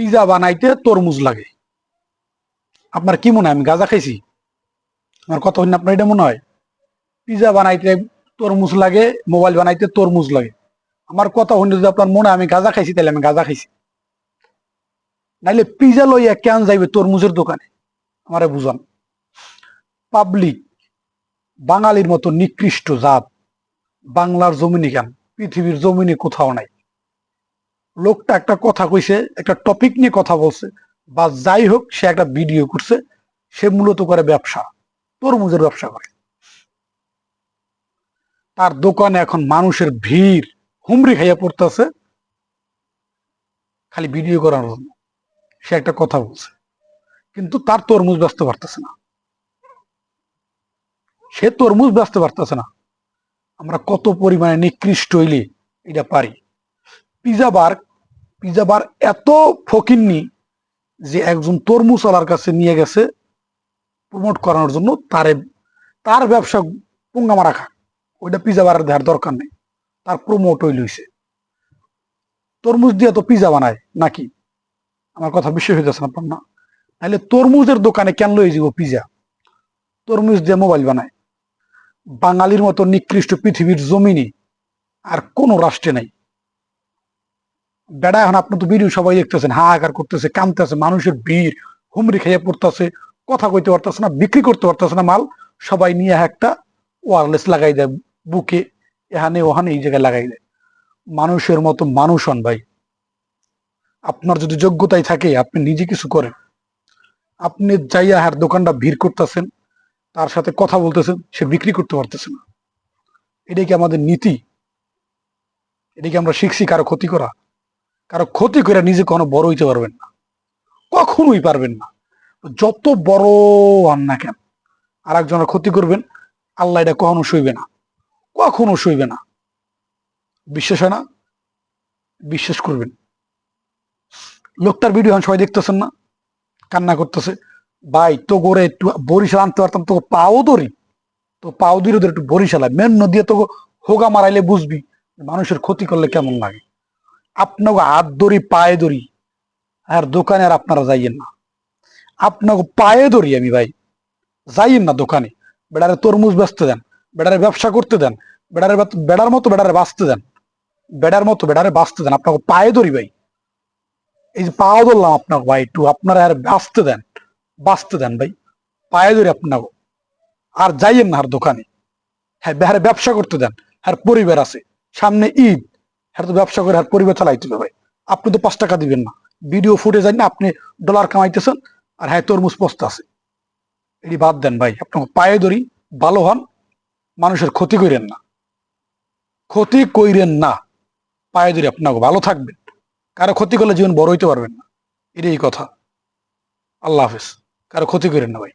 Pizza বানাইতে তরমুজ লাগে। আপনার কি মনে হয়? আমি গাঁজা খাইছি। আমার কথা হইন আপনার এটা মনে হয়? পিজা বানাইতে তরমুজ লাগে, মোবাইল বানাইতে তরমুজ লাগে। আমার কথা হইন যদি আপনার মনে আমি গাঁজা খাইছি, তাহলে আমি গাঁজা খাইছি। নাইলে পিজা লইয়া কেন যাইবে তরমুজের দোকানে? আমারে বুঝান। পাবলিক, বাঙালির মতো নিকৃষ্ট জাত, বাংলার জমিনে কেন? পৃথিবীর জমিনে কোথাও নাই। লোকটা একটা কথা কইছে, একটা টপিক নিয়ে কথা বলছে, বা যাই হোক সে একটা ভিডিও করছে, সে মূলত করে ব্যবসা, তরমুজের ব্যবসা করে। তার দোকানে এখন মানুষের ভিড়, হুমড়ি খাইয়া পড়তেছে, খালি ভিডিও করার জন্য। সে একটা কথা বলছে, কিন্তু তার তরমুজ ব্যস্ত পারতেছে না। সে তরমুজ ব্যস্ত পারতেছে না। আমরা কত পরিমাণে নিকৃষ্ট হইলে এটা পারি। পিজা বার পিজা বার এত ফকিননি যে একজন তরমুজওয়ালার কাছে নিয়ে গেছে প্রমোট করানোর জন্য, তারে, তার ব্যবসা পুঙ্গামা রাখা ওইটা পিজা বারের দেওয়ার দরকার নেই। তার প্রমোট ওই লইছে তরমুজ দিয়ে তো পিজা বানায়, নাকি? আমার কথা বিশ্বাস হইতেছে আপনার না। তাহলে তরমুজের দোকানে কেন লই যাব পিজা? তরমুজ দিয়ে মোবাইল বানায়। বাঙালির মতো নিকৃষ্ট পৃথিবীর জমিনে আর কোনো রাষ্ট্রে নাই। বেড়া, এখন আপনি তো ভিডিও সবাই দেখতেছেন, হাহাকার করতেছে, কামতেছে, মানুষের ভিড়, হুমড়ি খেয়ে পড়তেছে, কথা কইতে পারতেছে না, বিক্রি করতে পারতেছে না মাল, সবাই নিয়ে একটা ওয়ারলেস লাগাই দেয়, বুকে, এখানে ওখানে এই জায়গায় লাগাই দেয়। মানুষের মতো মানুষ হন ভাই। আপনার যদি যোগ্যতাই থাকে, আপনি নিজে কিছু করেন। আপনি যাইয়া হার দোকানটা ভিড় করতেছেন, তার সাথে কথা বলতেছেন, সে বিক্রি করতে পারতেছে না। এটাই কি আমাদের নীতি? এটা কি আমরা শিখছি কারও ক্ষতি করা? কারও ক্ষতি করে নিজে কোনো বড় হইতে পারবেন না। কখনোই পারবেন না। যত বড় হন না কেন আর একজনের ক্ষতি করবেন, আল্লাহ এটা কখনো সইবে না। কখনো সইবে না। বিশ্বাস হয় না? বিশ্বাস করবেন। লোকটার ভিডিও এখন সবাই দেখতেছেন না? কান্না করতেছে। ভাই তো করে একটু বরিশাল আনতে পারতাম তো পাও দরি তো পাও ওদের একটু বরিশাল মেন নদী তো হোগা মারাইলে বুঝবি, মানুষের ক্ষতি করলে কেমন লাগে? আপনাকে হাত ধরি, পায়ে ধরি। আর দোকানে আর আপনারা যাইয়েন না। আপনাকে পায়ে ধরি আমি ভাই। যাইয়েন না দোকানে। বেড়ারে তরমুজ বেচতে দেন, বেড়ারে ব্যবসা করতে দেন, বেড়ারে বেড়ার মতো বেড়ারে বাঁচতে দেন। বেড়ার মতো বেড়ারে বাঁচতে দেন। আপনাকে পায়ে ধরি ভাই। এই যে পাও ধরলাম আপনাকে ভাই একটু, আপনারা আর বাঁচতে দেন বাঁচতে দেন ভাই। পায়ে ধরি আপনাকে। আর যাইয়েন না আর দোকানে। হ্যাঁ বেহারে ব্যবসা করতে দেন। আর পরিবার আছে। সামনে ঈদ। হ্যাঁ তো ব্যবসা করে আর পরিবার চালাইতে হবে। আপনি তো পাঁচ টাকা দিবেন না। ভিডিও ফুটে যান না, আপনি ডলার কামাইতেছেন আর হ্যাঁ তরমুজ পস্তা আছে। এটি বাদ দেন ভাই আপনাকে পায়ে ধরি ভালো হন, মানুষের ক্ষতি করেন না। ক্ষতি কইরেন না। পায়ে ধরি আপনাকে ভালো থাকবেন। কারও ক্ষতি করলে জীবন বড় হইতে পারবেন না। এটাই কথা। আল্লাহ হাফেজ। কারও ক্ষতি করেন না ভাই।